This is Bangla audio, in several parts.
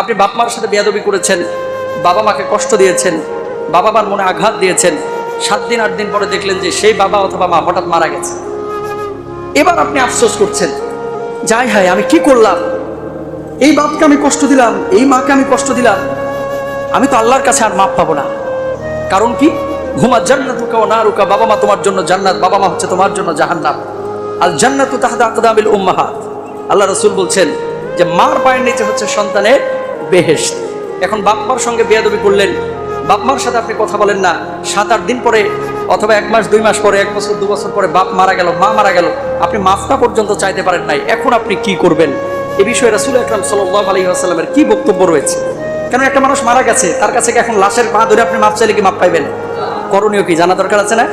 আপনি বাপ মার সাথে বেয়াদবি করেছেন, বাবা মাকে কষ্ট দিয়েছেন, বাবা মার মনে আঘাত দিয়েছেন, সাত দিন, আট দিন পরে দেখলেন যে সেই বাবা অথবা মা হঠাৎ মারা গেছে। এবার আপনি আফসোস করছেন, যাই হায়, আমি কি করলাম? এই বাপকে আমি কষ্ট দিলাম, এই মাকে আমি কষ্ট দিলাম, আমি তো আল্লাহর কাছে আর মাপ পাবো না। কারণ কি? ঘুমা জান্নাতুকা ও নারুকা, বাবা মা তোমার জন্য জান্নাত, বাবা মা হচ্ছে তোমার জন্য জাহান্নাম। আল জান্নাতু তাহাদা আকদামিল উম্মাহাত। আল্লাহ রসুল বলছেন যে, মার পায়ের নিচে হচ্ছে সন্তানের বেহেশত। এখন বাপ মার সঙ্গে বেয়াদবি করলেন। বাপ মার সাথে আপনি কথা বলেন না। সাত আট দিন পরে অথবা এক মাস, দুই মাস পরে, এক বছর, দু বছর পরে বাপ মারা গেল, মা মারা গেল। আপনি মাফটা পর্যন্ত চাইতে পারেন নাই। এখন আপনি কি করবেন? এ বিষয়ে রাসুল আকরাম সাল্লাহ আলী আসাল্লামের কি বক্তব্য রয়েছে? কেন একটা মানুষ মারা গেছে, তার কাছে এখন লাশের পা ধরে আপনি মাপ চাইলে কি মাপ পাইবেন? করণীয় কি? জানা দরকার আছে না?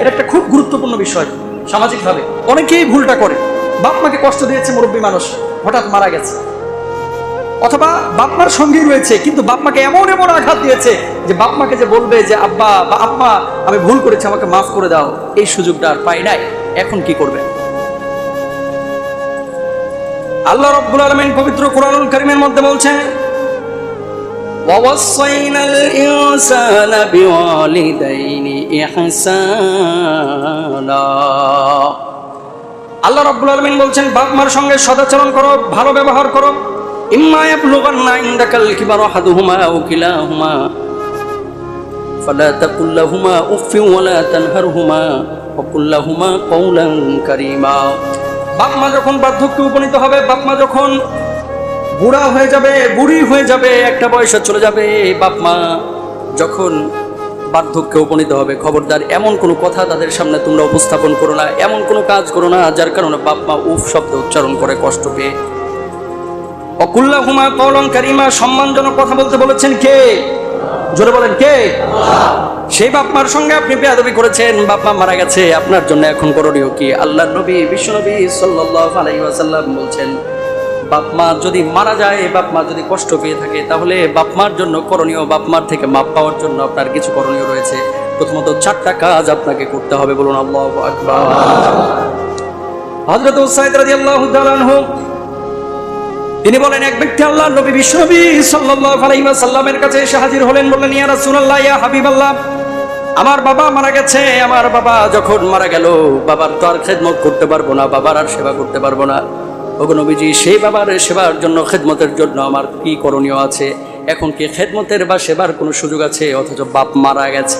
এটা একটা খুব গুরুত্বপূর্ণ বিষয়, সামাজিকভাবে। অনেকেই ভুলটা করে। বাপ মাকে কষ্ট দিয়েছে মুরব্বী মানুষ, হঠাৎ মারা গেছে। অথবা বাপ মার সঙ্গেই রয়েছে কিন্তু বাপ মাকে এমন এমন আঘাত দিয়েছে যে বাপ মাকে যে বলবে যে আব্বা বা আম্মা আমি ভুল করেছি আমাকে মাফ করে দাও এই সুযোগটা আর পাই নাই এখন কি করবে আল্লাহ রব্বুল আলমিন পবিত্র কোরআনুল করিমের মধ্যে বলছেন ووصينا الإنسان بوالدين إحسانا আল্লাহ রাব্বুল আলামিন বলছেন বাপ মার সঙ্গে সদাচরণ করো ভালো ব্যবহার করো ইম্মা ইয়াবলুগান্না ইনদাকাল কিবারা আহাদুহুমা আও কিলাহুমা فلا تقل لهما اف ولا تنهرهما وقل لهما قولا كريما বাপ মা যখন বার্ধক্যে উপনীত হবে বাপ মা যখন বুড়া হয়ে যাবে বুড়ি হয়ে যাবে একটা বয়সে চলে যাবে বাপ মা যখন বার্ধক্যে উপনীত হবে খবরদার এমন কোনো কথা তাদের সামনে তোমরা উপস্থাপন করো না এমন কোনো কাজ করো না যার কারণে বাপ মা উফ শব্দ উচ্চারণ করে কষ্ট পেয়ে অকুল্লা হুমা কলম কারিমা, সম্মানজনক কথা বলতে বলেছেন কে? জোরে বলেন কে? সেই বাপ মার সঙ্গে আপনি বেয়াদবি করেছেন, বাপ মা মারা গেছে, আপনার জন্য এখন করণীয় কি? আল্লাহ নবী, বিশ্ব নবী সাল্লাহ আলাইসাল্লাম বলছেন, বাপ মা যদি মারা যায়, বাপ মা যদি কষ্ট পেয়ে থাকে, তাহলে বাপ মার জন্য করণীয়, বাপ মার থেকে মাপ পাওয়ার জন্য আপনার কিছু করণীয় রয়েছে। প্রথমত চারটা কাজ আপনাকে করতে হবে, বলুন আল্লাহ আকবার। হজরত সাইদ রাজি আল্লাহ তিনি বলেন, এক ব্যক্তি আল্লাহ নবী, বিশ্বনবী সাল্লাল্লাহু আলাইহি ওয়াসাল্লামের কাছে এসে হাজির হলেন, বললেন, ইয়া রাসূলুল্লাহ, ইয়া হাবিবাল্লাহ, আমার বাবা মারা গেছে, আমার বাবা যখন মারা গেল, বাবার তো আর খেদমত করতে পারব না, বাবার আর সেবা করতে পারব না। ওগো নবীজি, সেই বাবার সেবার জন্য, খেদমতের জন্য আমার কি করণীয় আছে? এখন কি খেদমতের বা সেবার কোনো সুযোগ আছে? অথচ বাপ মারা গেছে।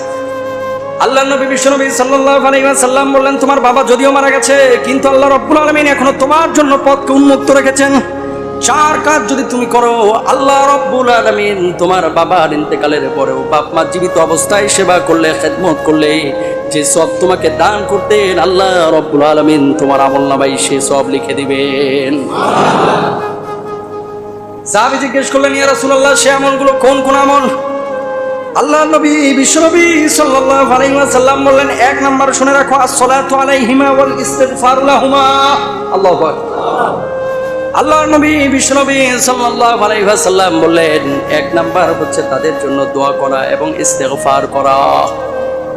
আল্লাহ নবী, বিশ্বনবী সাল্লাল্লাহু আলাইহি ওয়াসাল্লাম বললেন, তোমার বাবা যদিও মারা গেছে, কিন্তু আল্লাহ রব্বুল আলামিন এখনও তোমার জন্য পথকে উন্মুক্ত রেখেছেন। চার কাজ যদি তুমি করো, আল্লাহ রব্বুল আলমিন তোমার বাবার ইন্তেকালের পরেও বাপ মা জীবিত অবস্থায় সেবা করলে, খেদমত করলে, যে সব তোমাকে দান করতেন, আল্লাহ রব্বুল আলামিন তোমার আমল নামাই সে সব লিখে দিবেন। সাহাবি জিজ্ঞেস করলেন, ইয়া রাসূলুল্লাহ, সে আমলগুলো কোন কোন আমল? আল্লাহ নবী বিশ্বনবী সাল্লাল্লাহু আলাইহি ওয়াসাল্লাম বললেন, এক নাম্বার শুনে রাখো, আসসালাতু আলাইহিমা ওয়াল ইস্তিগফারু লাহুমা। আল্লাহু আকবার। আল্লাহ নবী বিশ্বনবী সাল্লাল্লাহু আলাইহি ওয়াসাল্লাম বললেন, এক নাম্বার হচ্ছে তাদের জন্য দোয়া করা এবং ইস্তেফার করা।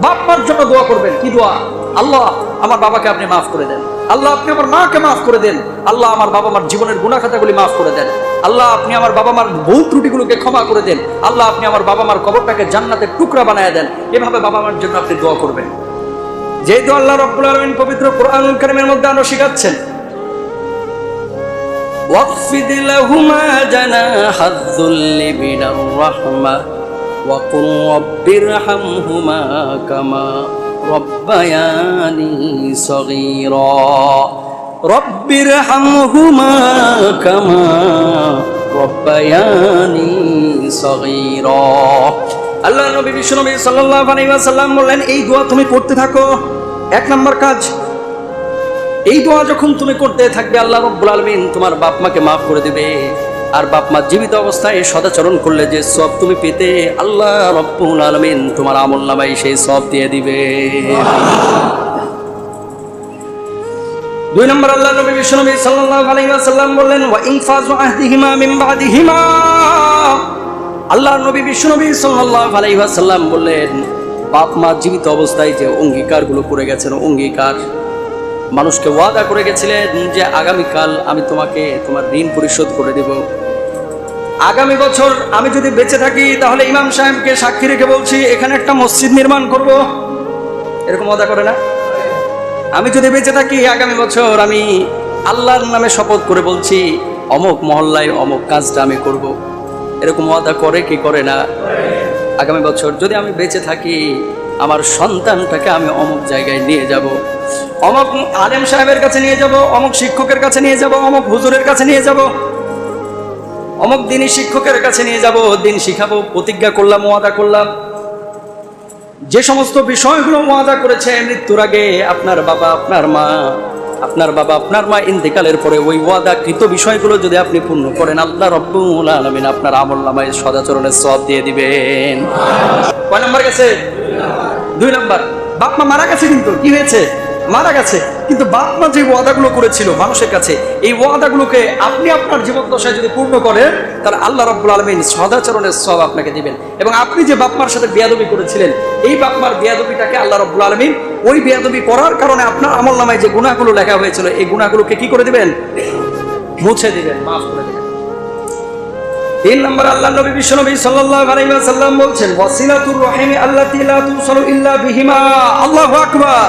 বাপ মার জন্য দোয়া করবেন, কি দোয়া? আল্লাহ, আমার বাবাকে আপনি মাফ করে দেন। আল্লাহ, আপনি আমার মাকে মাফ করে দেন। আল্লাহ, আমার বাবা মার জীবনের গুণাখাতাগুলি মাফ করে দেন। আল্লাহ, আপনি আমার বাবা মার ভুল ত্রুটিগুলোকে ক্ষমা করে দেন। আল্লাহ, আপনি আমার বাবা মার কবরটাকে জান্নাতের টুকরা বানায় দেন। এভাবে বাবা মার জন্য আপনি দোয়া করবেন। যেহেতু আল্লাহ রব্বুল আলমিন পবিত্র কোরআন কারিমের মধ্যে আরও শিখাচ্ছেন واخفض لهما جناح الذل من الرحمة وقل رب ارحمهما كما ربياني صغيرا رب ارحمهما كما ربياني صغيرا আল্লাহ নবী বিশ্বনবী সাল্লাল্লাহু আলাইহি ওয়াসাল্লাম বললেন এই দোয়া তুমি করতে থাকো এক নম্বর কাজ এই দোয়া যখন তুমি করতে থাকবে, আল্লাহ রব্বুল আলমিন তোমার বাপ মাকে মাফ করে দিবে। আর বাপ মা জীবিত অবস্থায় সদাচরণ করলে যে সব তুমি পেতে, আল্লাহ রব্বুল আলমিন তোমার আমল নামাই সেই সব দিয়ে দিবে। দুই নম্বর আল্লাহ নবী বিশ্বনবী সাল্লাল্লাহু আলাইহি ওয়াসাল্লাম বললেন, ওয়া ইনফাজু আহদিহিমা মিন বাদিহিমা। আল্লাহ নবী সাল্লাল্লাহু আলাইহি ওয়াসাল্লাম বললেন, বাপ মা জীবিত অবস্থায় যে অঙ্গীকারগুলো করে গেছেন, অঙ্গীকার মানুষকে ওয়াদা করে গেছিলেন যে আগামীকাল আমি তোমাকে তোমার ঋণ পরিশোধ করে দেব। আগামী বছর আমি যদি বেঁচে থাকি, তাহলে ইমাম সাহেবকে সাক্ষী রেখে বলছি, এখানে একটা মসজিদ নির্মাণ করব। এরকম ওয়াদা করে না? আমি যদি বেঁচে থাকি, আগামী বছর আমি আল্লাহর নামে শপথ করে বলছি, অমুক মহল্লায় অমুক কাজটা আমি করব। এরকম ওয়াদা করে কি করে না? আগামী বছর যদি আমি বেঁচে থাকি আমার সন্তানটাকে আমি অমুক জায়গায় নিয়ে যাব। অমুক আলেম সাহেবের কাছে নিয়ে যাব, অমুক শিক্ষকের কাছে নিয়ে যাব, অমুক হুজুরের কাছে নিয়ে যাব। অমুক দিনই শিক্ষকের কাছে নিয়ে যাব, দিন শিখাবো, প্রতিজ্ঞা করলাম, ওয়াদা করলাম। যে সমস্ত বিষয়গুলো ওয়াদা করেছে মৃত্যুর আগে আপনার বাবা, আপনার মা আপনার বাবা, আপনার মা ইন্তেকালের পরে ওই ওয়াদা কৃত বিষয়গুলো যদি আপনি পূর্ণ করেন, আল্লাহ রব্বুল আলমিন আপনার আমল নামায় সদাচরণের সব দিয়ে দিবেন। কয় নাম্বার গেছে? দুই নম্বর। বাপ মা মারা গেছে কিন্তু, কি হয়েছে? মারা গেছে। কিন্তু বাপ মা যে ওয়াদাগুলো করেছিল মানুষের কাছে, এই ওয়াদাগুলোকে আপনি আপনার জীবন দশায় যদি পূর্ণ করেন, তাহলে আল্লাহ রব্বুল আলমিন সদাচরণের সব আপনাকে দিবেন। এবং আপনি যে বাপ মার সাথে বেয়াদবি করেছিলেন, এই বাপ মার বেয়াদবিটাকে আল্লাহ রব্বুল আলমিন ওই বেয়াদবি করার কারণে আপনার আমল নামায় যে গুণাগুলো লেখা হয়েছিল, এই গুণাগুলোকে কি করে দিবেন? মুছে দিবেন, মাফ করে দিবেন। তিন নম্বর, আল্লাহ নবী, বিশ্ব নবী সাল্লাল্লাহু আলাইহি বলছেন, ওয়াসিলাতুর আল্লাতী লা তুসালু ইল্লা বিহিমা। আল্লাহু আকবার।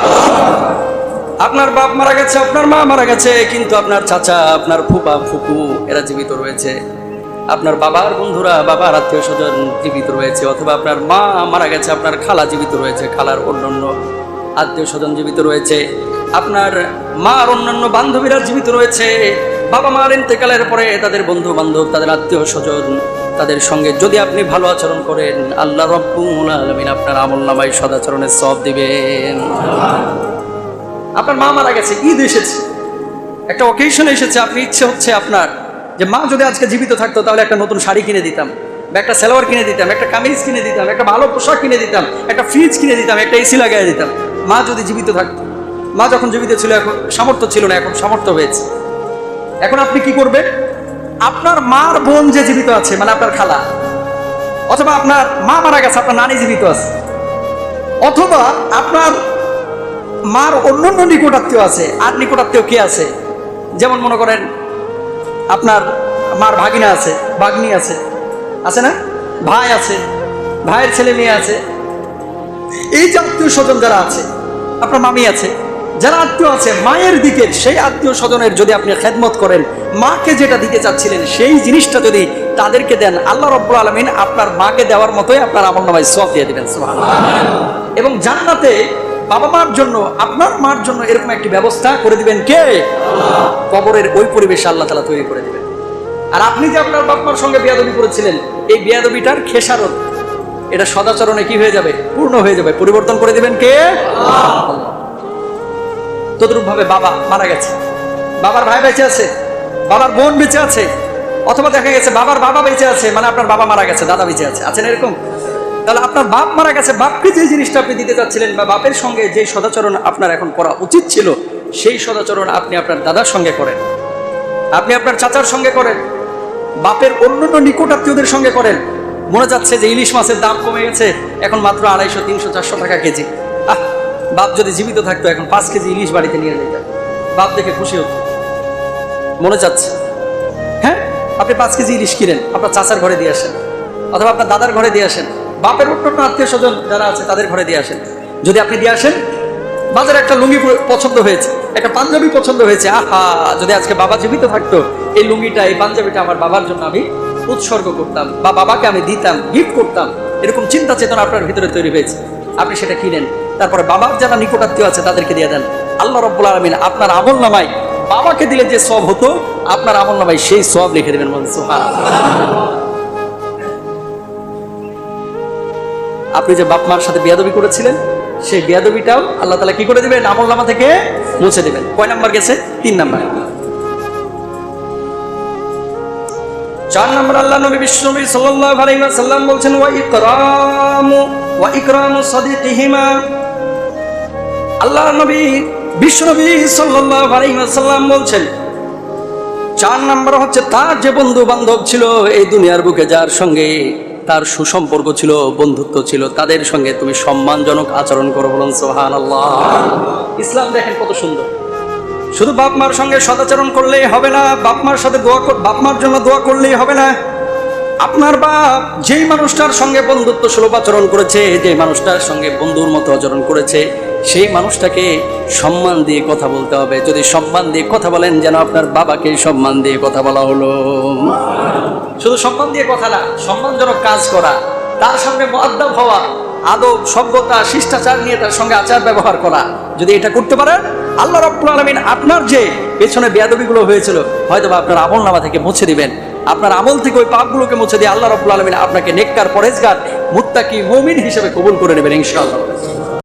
আপনার বাপ মারা গেছে, আপনার মা মারা গেছে, কিন্তু আপনার চাচা, আপনার ফুপা, ফুপু, এরা জীবিত রয়েছে। আপনার বাবার বন্ধুরা, বাবার আত্মীয় স্বজন জীবিত রয়েছে, অথবা আপনার মা মারা গেছে, আপনার খালা জীবিত রয়েছে, খালার অন্যান্য আত্মীয় স্বজন জীবিত রয়েছে। আপনার মা আর অন্যান্য বান্ধবীরা জীবিত রয়েছে। বাবা মার ইন্তেকালের পরে তাদের বন্ধু বান্ধব তাদের আত্মীয় স্বজন, তাদের সঙ্গে যদি আপনি ভালো আচরণ করেন, আল্লাহ রব্বুল আলমিন আপনার আমল নামায় সদাচরণের সব দিবেন। আপনার মা মারা গেছে, ঈদ এসেছে। একটা অকেশন এসেছে, আপনি ইচ্ছে হচ্ছে আপনার যে মা যদি আজকে জীবিত থাকতো, তাহলে একটা নতুন শাড়ি কিনে দিতাম, বা একটা সালোয়ার কিনে দিতাম, একটা কামিজ কিনে দিতাম, একটা ভালো পোশাক কিনে দিতাম, একটা ফ্রিজ কিনে দিতাম, একটা এসি লাগাই দিতাম। মা যদি জীবিত থাকতো, মা যখন জীবিত ছিল এখন, সামর্থ্য ছিল না এখন, সামর্থ্য হয়েছে। এখন আপনি কি করবেন? আপনার মার বোন যে জীবিত আছে মানে আপনার খালা, অথবা আপনার মা মারা গেছে, আপনার নানি জীবিত আছে, অথবা আপনার মার অন্য অন্য নিকটাত্মীয় আছে, আর নিকটাত্মীয় কে আছে? যেমন মনে করেন, আপনার মার ভাগিনা আছে, ভাগ্নি আছে আছে না? ভাই আছে, ভাইয়ের ছেলে মেয়ে আছে এই যে আত্মীয় স্বজন যারা আছে আপনার মামি আছে যারা আত্মীয় আছে মায়ের দিকের সেই আত্মীয় স্বজনের যদি আপনি খেদমত করেন মাকে যেটা দিতে চাচ্ছিলেন সেই জিনিসটা যদি তাদেরকে দেন আল্লাহ রব্বুল আলমিন আপনার মাকে দেওয়ার মতোই আপনার আমল নামায় সব দিয়ে দিবেন। এবং জান্নাতে বাবা মার জন্য আপনার মার জন্য এরকম একটি ব্যবস্থা করে দিবেন কে? কবরের ওই পরিবেশে আল্লাহ তালা তৈরি করে দিবেন। আর আপনি যে আপনার বাপ মার সঙ্গে বিয়াদবি করেছিলেন এই বিয়াদবিটার খেসারত এটা সদাচরণে কি হয়ে যাবে? পূর্ণ হয়ে যাবে। পরিবর্তন করে দিবেন কে? তদ্রুপ ভাবে বাবা মারা গেছে। বাবার ভাই বেঁচে আছে। বাবার বোন বেঁচে আছে। অথবা দেখা গেছে বাবার বাবা বেঁচে আছে মানে আপনার বাবা মারা গেছে, দাদা বেঁচে আছে। আছেন এরকম? তাহলে আপনার বাপ মারা গেছে, বাপকে যে জিনিসটা আপনি দিতে চাচ্ছিলেন বা বাপের সঙ্গে যে সদাচরণ আপনার এখন করা উচিত ছিল, সেই সদাচরণ আপনি আপনার দাদার সঙ্গে করেন। আপনি আপনার চাচার সঙ্গে করেন। বাপের অন্যান্য নিকটাত্মীয়দের সঙ্গে করেন। মনে যাচ্ছে যে ইলিশ মাছের দাম কমে গেছে, এখন মাত্র আড়াইশো, তিনশো, চারশো টাকা কেজি। আহ, বাপ যদি জীবিত থাকতো, এখন পাঁচ কেজি ইলিশ বাড়িতে নিয়ে যেত। বাপ দেখে খুশি হতো। মনে যাচ্ছে। হ্যাঁ আপনি পাঁচ কেজি ইলিশ কিনেন, আপনার চাচার ঘরে দিয়ে আসেন, অথবা আপনার দাদার ঘরে দিয়ে আসেন। বাপের অন্যান্য আত্মীয় স্বজন যারা আছে, তাদের ঘরে দিয়ে আসেন। যদি আপনি দিয়ে আসেন, বাজারে একটা লুঙ্গি পছন্দ হয়েছে, একটা পাঞ্জাবি পছন্দ হয়েছে। আহা, যদি আজকে বাবা জীবিত থাকতো, এই লুঙ্গিটা, এই পাঞ্জাবিটা আমার বাবার জন্য আমি উৎসর্গ করতাম, বা বাবাকে আমি দিতাম গিফট করতাম, এরকম চিন্তা চেতনা আপনার ভিতরে তৈরি হয়েছে। আপনি সেটা কিনেন, তারপরে বাবার যারা নিকটাত্মীয় আছে, তাদেরকে দিয়ে দেন। আল্লাহ রব্বুল আলমিন আপনার আমল নামায় বাবাকে দিলে যে সব হতো, আপনার আমল নামায় সেই সব লিখে দেবেন মন আপনি যে বাপ মার সাথে বিয়াদবি করেছিলেন, সেই বিয়াদবিটাও আল্লাহ তালা কি করে দিবেন? আমল নামা থেকে মুছে দেবেন। কয় নাম্বার গেছে? তিন নাম্বার। চার নম্বর আল্লাহ নবী বিশ্বনবী সাল্লাল্লাহু আলাইহি ওয়াসাল্লাম বলছেন, ওয়া ইকরামু ওয়া ইকরামু সাদিকিহিমা। আল্লাহ নবী বিশ্বনবী সাল্লাল্লাহু আলাইহি ওয়াসাল্লাম বলছেন, চার নম্বর হচ্ছে তার যে বন্ধু বান্ধব ছিল, এই দুনিয়ার বুকে যার সঙ্গে তার সুসম্পর্ক ছিল, বন্ধুত্ব ছিল, তাদের সঙ্গে তুমি সম্মানজনক আচরণ করো বলুন সোহান আল্লাহ ইসলাম দেখেন কত সুন্দর। শুধু বাপ মার সঙ্গে সদাচরণ করলেই হবে না, বাপ মার সাথে দোয়া বাপ মার জন্য দোয়া করলেই হবে না। আপনার বাপ যেই মানুষটার সঙ্গে বন্ধুত্ব সুলভ আচরণ করেছে, যে মানুষটার সঙ্গে বন্ধুর মতো আচরণ করেছে, সেই মানুষটাকে সম্মান দিয়ে কথা বলতে হবে। যদি সম্মান দিয়ে কথা বলেন, যেন আপনার বাবাকে সম্মান দিয়ে কথা বলা হলো। শুধু সম্মান দিয়ে কথা না, সম্মানজনক কাজ করা, তার সামনে মহাদ্দাব হওয়া আদব, সভ্যতা, শিষ্টাচার নিয়ে তার সঙ্গে আচার ব্যবহার করা। যদি এটা করতে পারেন, আল্লাহ রব্বুল আলমিন আপনার যে পেছনে বেয়াদবিগুলো হয়েছিল হয়তো বা আপনার আমল নামা থেকে মুছে দিবেন। আপনার আমল থেকে ওই পাপগুলোকে মুছে দিয়ে আল্লাহ রব্বুল আলমিন আপনাকে নেককার পরেজগার মুত্তাকি মমিন হিসেবে কবুল করে নেবেন, ইনশাআল্লাহ।